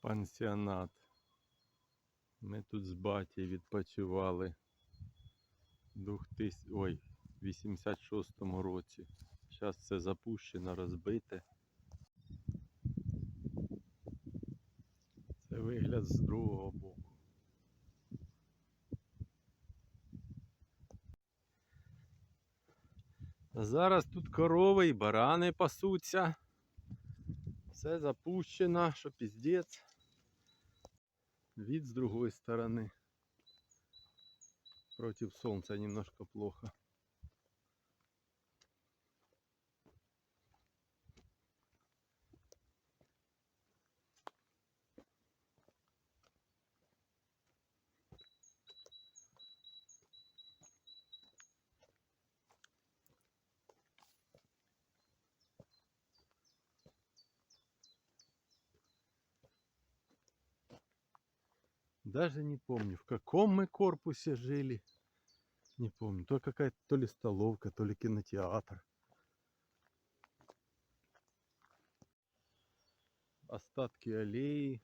пансіонат. Ми тут з баті відпочивали в 2000, ой, 86-му році. Зараз це запущено, розбите. Це вигляд з другого боку. Зараз тут корови і барани пасуться. Все запущено, що піздець. Вид с другой стороны. Против солнца немножко плохо. Даже не помню, в каком мы корпусе жили. Не помню. То какая-то то ли столовка, то ли кинотеатр. Остатки аллеи,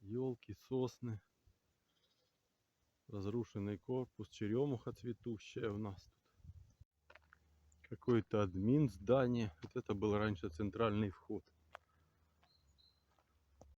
елки, сосны. Разрушенный корпус, черемуха цветущая у нас тут. Какой-то админ здания. Вот это был раньше центральный вход.